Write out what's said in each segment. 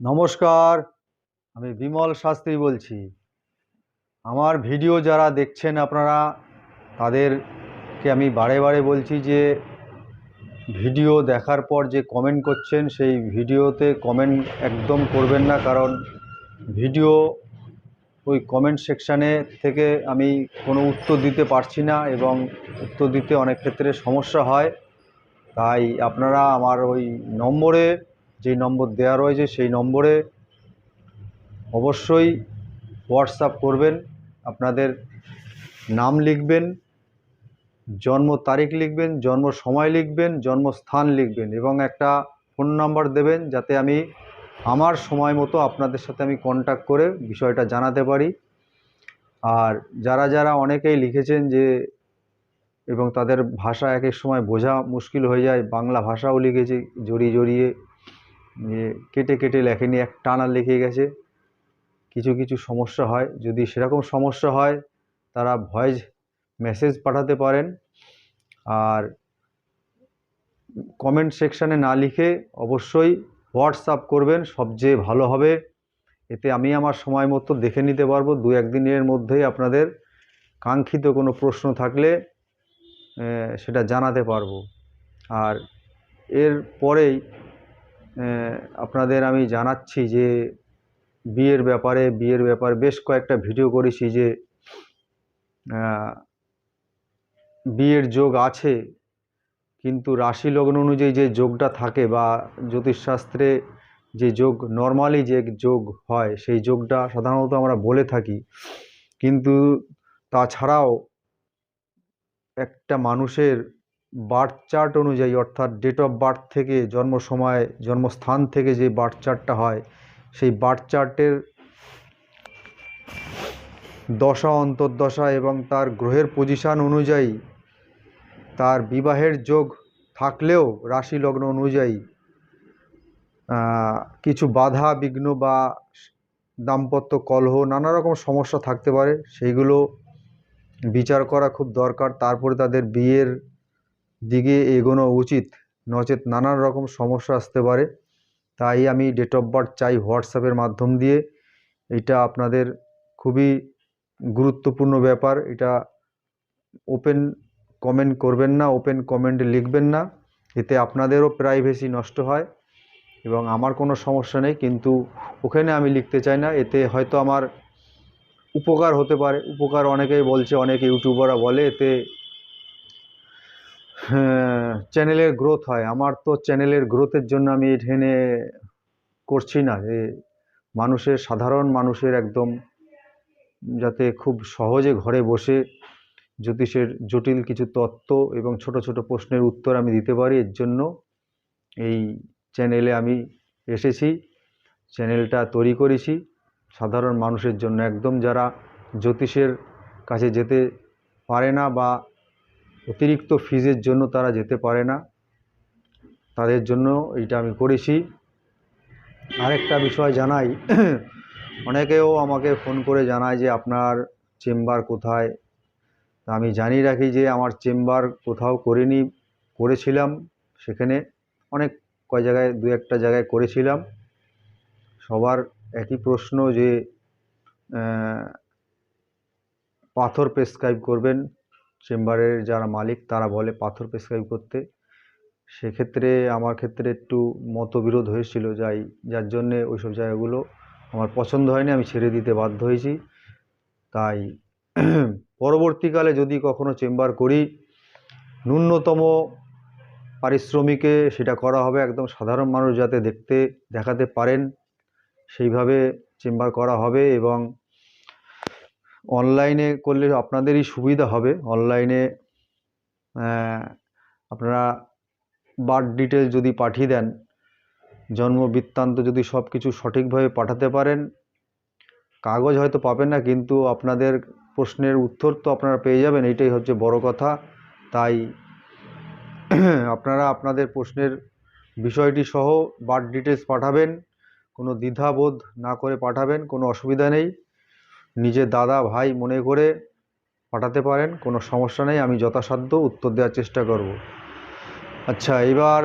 নমস্কার, আমি বিমল শাস্ত্রী বলছি। আমার ভিডিও যারা দেখছেন আপনারা, তাদেরকে আমি বারে বারে বলছি যে, ভিডিও দেখার পর যে কমেন্ট করছেন, সেই ভিডিওতে কমেন্ট একদম করবেন না। কারণ ভিডিও ওই কমেন্ট সেকশানে থেকে আমি কোনো উত্তর দিতে পারছি না এবং উত্তর দিতে অনেক ক্ষেত্রে সমস্যা হয়। তাই আপনারা আমার ওই নম্বরে যে নম্বর দেওয়া রয়েছে সেই নম্বরে অবশ্যই হোয়াটসঅ্যাপ করবেন, আপনাদের নাম লিখবেন, জন্ম তারিখ লিখবেন, জন্ম সময় লিখবেন, জন্মস্থান লিখবেন এবং একটা ফোন নাম্বার দেবেন যাতে আমি আমার সময় মতো আপনাদের সাথে আমি কন্ট্যাক্ট করে বিষয়টা জানাতে পারি। আর যারা যারা অনেকেই লিখেছেন যে এবং তাদের ভাষা এক এক সময় বোঝা মুশকিল হয়ে যায়, বাংলা ভাষাও লিখেছে, জড়িয়ে জড়িয়ে যে কেটে কেটে লেখেনি, এক টানা লিখে গেছে। কিছু কিছু সমস্যা হয়, যদি সেরকম সমস্যা হয়, তারা ভয়েস মেসেজ পাঠাতে পারেন। আর কমেন্ট সেকশানে না লিখে অবশ্যই হোয়াটসঅ্যাপ করবেন, সবচেয়ে ভালো হবে। এতে আমি আমার সময় মতো দেখে নিতে পারব। দু একদিনের মধ্যেই আপনাদের কাঙ্ক্ষিত কোনো প্রশ্ন থাকলে সেটা জানাতে পারব। আর এর পরেই আপনাদের আমি জানাচ্ছি যে বিয়ের ব্যাপারে বিয়ের ব্যাপারে বেশ কয়েকটা ভিডিও করেছি যে বিয়ের যোগ আছে, কিন্তু রাশি লগ্ন অনুযায়ী যে যোগটা থাকে বা জ্যোতিষশাস্ত্রে যে যোগ, নর্মালি যে যোগ হয়, সেই যোগটা সাধারণত আমরা বলে থাকি। কিন্তু তাছাড়াও একটা মানুষের বার্থ চার্ট অনুযায়ী, অর্থাৎ ডেট অফ বার্থ থেকে জন্ম সময় জন্মস্থান থেকে যে বার্থ চার্টটা হয়, সেই বার্থ চার্টের দশা, অন্তর্দশা এবং তার গ্রহের পজিশান অনুযায়ী, তার বিবাহের যোগ থাকলেও রাশি লগ্ন অনুযায়ী কিছু বাধা, বিঘ্ন বা দাম্পত্য কলহ, নানা রকম সমস্যা থাকতে পারে। সেইগুলো বিচার করা খুব দরকার। তারপরে তাদের বিয়ের দিকে এগোনো উচিত। নচেত নানান রকম সমস্যা আসতে পারে। তাই আমি ডেট অফ বার্থ চাই হোয়াটসঅ্যাপের মাধ্যম দিয়ে। এটা আপনাদের খুবই গুরুত্বপূর্ণ ব্যাপার। এটা ওপেন কমেন্ট করবেন না ওপেন কমেন্টে লিখবেন না। এতে আপনাদেরও প্রাইভেসি নষ্ট হয় এবং আমার কোনো সমস্যা নেই। কিন্তু ওখানে আমি লিখতে চাই না। এতে হয়তো আমার উপকার হতে পারে। উপকার অনেকেই বলছে, অনেক ইউটিউবাররা বলে, এতে চ্যানেলের গ্রোথ হয়। আমার তো চ্যানেলের গ্রোথের জন্য আমি এখানে করছি না। যে মানুষের, সাধারণ মানুষের একদম যাতে খুব সহজে ঘরে বসে জ্যোতিষের জটিল কিছু তত্ত্ব এবং ছোট ছোট প্রশ্নের উত্তর আমি দিতে পারি, এর জন্য এই চ্যানেলে আমি এসেছি চ্যানেলটা তৈরি করেছি। সাধারণ মানুষের জন্য একদম যারা জ্যোতিষের কাছে যেতে পারে না বা অতিরিক্ত ফিজের জন্য তারা যেতে পারে না। তাদের জন্য এইটা আমি করেছি। আরেকটা বিষয় জানাই। অনেকেও আমাকে ফোন করে জানায় যে, আপনার চেম্বার কোথায়? আমি জানিয়ে রাখি যে, আমার চেম্বার কোথাও করিনি, করেছিলাম সেখানে অনেক কয় জায়গায়, দু একটা জায়গায় করেছিলাম। সবার একই প্রশ্ন যে পাথর প্রেসক্রাইব করবেন চেম্বারের যারা মালিক, তারা বলে পাথর প্রেসক্রাইব করতে। সেক্ষেত্রে আমার ক্ষেত্রে একটু মতবিরোধ হয়েছিল যাই, যার জন্যে ওইসব জায়গাগুলো আমার পছন্দ হয়নি, আমি ছেড়ে দিতে বাধ্য হয়েছি। তাই পরবর্তীকালে যদি কখনো চেম্বার করি, ন্যূনতম পারিশ্রমিকে সেটা করা হবে একদম সাধারণ মানুষ যাতে দেখতে, দেখাতে পারেন। সেইভাবে চেম্বার করা হবে এবং অনলাইনে করলে আপনাদেরই সুবিধা হবে। অনলাইনে আপনারা বার্থ ডিটেলস যদি পাঠিয়ে দেন, জন্ম বৃত্তান্ত যদি সব কিছু সঠিকভাবে পাঠাতে পারেন, কাগজ হয়তো পাবেন না, কিন্তু আপনাদের প্রশ্নের উত্তর তো আপনারা পেয়ে যাবেন এইটাই হচ্ছে বড় কথা। তাই আপনারা আপনাদের প্রশ্নের বিষয়টি সহ বার্থ ডিটেলস পাঠাবেন, কোনো দ্বিধাবোধ না করে পাঠাবেন, কোনো অসুবিধা নেই। নিজের দাদা, ভাই মনে করে পাঠাতে পারেন, কোনো সমস্যা নেই, আমি যথাসাধ্য উত্তর দেওয়ার চেষ্টা করব। আচ্ছা এবার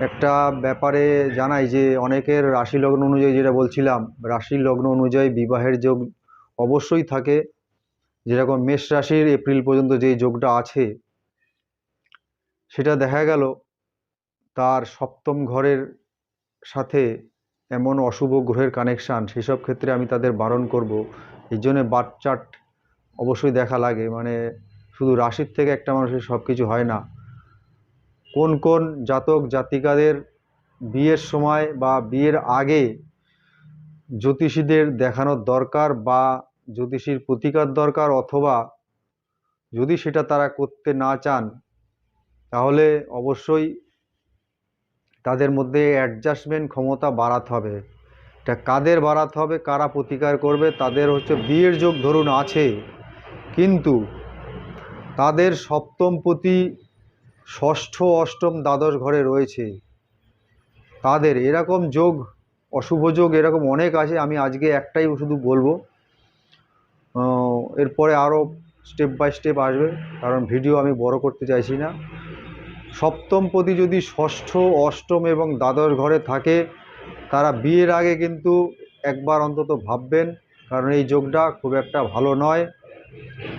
একটা ব্যাপারে জানাই যে, অনেকের রাশি লগ্ন অনুযায়ী যেটা বলছিলাম, রাশি লগ্ন অনুযায়ী বিবাহের যোগ অবশ্যই থাকে। যেরকম মেষ রাশির এপ্রিল পর্যন্ত যেই যোগটা আছে, সেটা দেখা গেল, তার সপ্তম ঘরের সাথে এমন অশুভ গ্রহের কানেকশান সেসব ক্ষেত্রে আমি তাদের বারণ করব। এই জন্যে বার্থ চার্ট অবশ্যই দেখা লাগে। মানে শুধু রাশির থেকে একটা মানুষের সব কিছু হয় না। কোন কোন জাতক জাতিকাদের বিয়ের সময় বা বিয়ের আগে জ্যোতিষীদের দেখানোর দরকার বা জ্যোতিষীর প্রতিকার দরকার অথবা যদি সেটা তারা করতে না চান, তাহলে অবশ্যই তাদের মধ্যে অ্যাডজাস্টমেন্ট ক্ষমতা বাড়াতে হবে। এটা কাদের বাড়াতে হবে, কারা প্রতিকার করবে, তাদের হচ্ছে বিয়ের যোগ ধরুন আছে। কিন্তু তাদের সপ্তম প্রতি ষষ্ঠ, অষ্টম, দ্বাদশ ঘরে রয়েছে। তাদের এরকম যোগ, অশুভ যোগ এরকম অনেক আছে, আমি আজকে একটাই শুধু বলব। এরপরে আরও স্টেপ বাই স্টেপ আসবে, কারণ ভিডিও আমি বড় করতে চাইছি না। সপ্তমপতি যদি ষষ্ঠ, অষ্টম এবং দ্বাদশ ঘরে থাকে, তারা বিয়ের আগে কিন্তু একবার অন্তত ভাববেন, কারণ এই যোগটা খুব একটা ভালো নয়।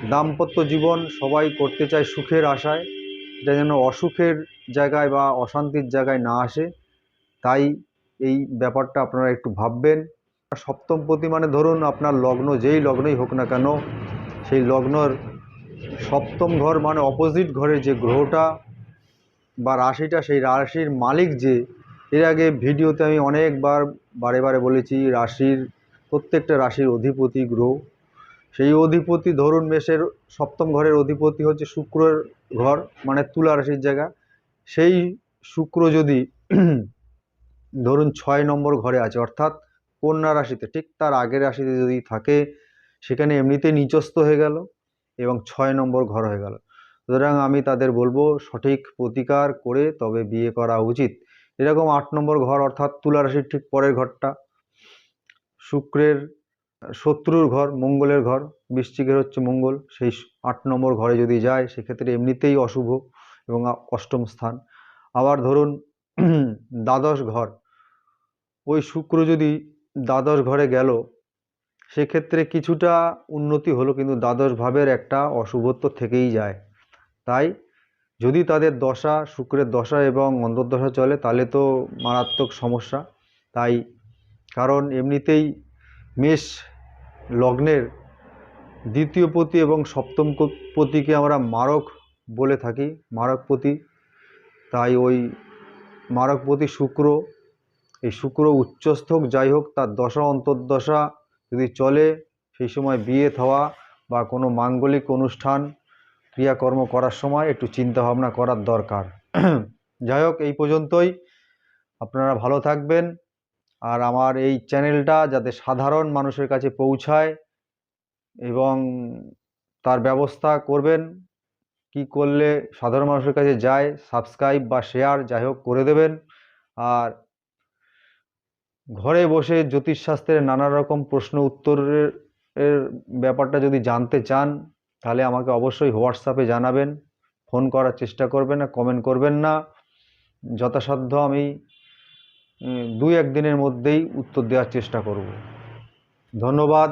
দাম্পত্য জীবন সবাই করতে চায় সুখের আশায় এটা যেন অসুখের জায়গায় বা অশান্তির জায়গায় না আসে। তাই এই ব্যাপারটা আপনারা একটু ভাববেন। সপ্তমপতি মানে ধরুন আপনার লগ্ন যেই লগ্নই হোক না কেন, সেই লগ্নর সপ্তম ঘর মানে অপোজিট ঘরের যে গ্রহটা বা রাশিটা সেই রাশির মালিক যে, এর আগে ভিডিওতে আমি অনেকবার বারে বারে বলেছি, রাশির প্রত্যেকটা রাশির অধিপতি গ্রহ। সেই অধিপতি ধরুন মেষের সপ্তম ঘরের অধিপতি হচ্ছে শুক্রের ঘর মানে তুলা রাশির জায়গা। সেই শুক্র যদি ধরুন ছয় নম্বর ঘরে আছে, অর্থাৎ কন্যা রাশিতে, ঠিক তার আগের রাশিতে যদি থাকে, সেখানে এমনিতেই নিচস্থ হয়ে গেল এবং ছয় নম্বর ঘর হয়ে গেল। সুতরাং আমি তাদের বলব, সঠিক প্রতিকার করে তবে বিয়ে করা উচিত। এরকম আট নম্বর ঘর অর্থাৎ তুলা রাশির ঠিক পরের ঘরটা। শুক্রের শত্রুর ঘর, মঙ্গলের ঘর, বৃশ্চিকের হচ্ছে মঙ্গল। সেই আট নম্বর ঘরে যদি যায়, সেক্ষেত্রে এমনিতেই অশুভ এবং অষ্টম স্থান। আবার ধরুন, দ্বাদশ ঘর। ওই শুক্র যদি দ্বাদশ ঘরে গেল, সেক্ষেত্রে কিছুটা উন্নতি হলো, কিন্তু দ্বাদশ ভাবের একটা অশুভত্ব থেকেই যায়। তাই যদি তাদের দশা, শুক্রের দশা এবং অন্তর্দশা চলে, তাহলে তো মারাত্মক সমস্যা। তাই কারণ এমনিতেই মেষ লগ্নের দ্বিতীয় পতি এবং সপ্তম পতিকে আমরা মারক বলে থাকি মারকপতি তাই ওই মারকপতি শুক্র, এই শুক্র উচ্চস্থ হোক যাই হোক, তার দশা, অন্তর্দশা যদি চলে, সেই সময় বিয়ে থাওয়া বা কোনো মাঙ্গলিক অনুষ্ঠান ক্রিয়াকর্ম করার সময় একটু চিন্তা ভাবনা করার দরকার। যাই হোক এই পর্যন্তই। আপনারা ভালো থাকবেন। আর আমার এই চ্যানেলটা যাতে সাধারণ মানুষের কাছে পৌঁছায় এবং তার ব্যবস্থা করবেন, কি করলে সাধারণ মানুষের কাছে যায় সাবস্ক্রাইব বা শেয়ার যাই হোক করে দেবেন। আর ঘরে বসে জ্যোতিষশাস্ত্রের নানা রকম প্রশ্ন উত্তরের ব্যাপারটা যদি জানতে চান তাহলে আমাকে অবশ্যই হোয়াটসঅ্যাপে জানাবেন, ফোন করার চেষ্টা করবেন না কমেন্ট করবেন না। যথাসাধ্য আমি দুই একদিনের মধ্যেই উত্তর দেওয়ার চেষ্টা করব। ধন্যবাদ।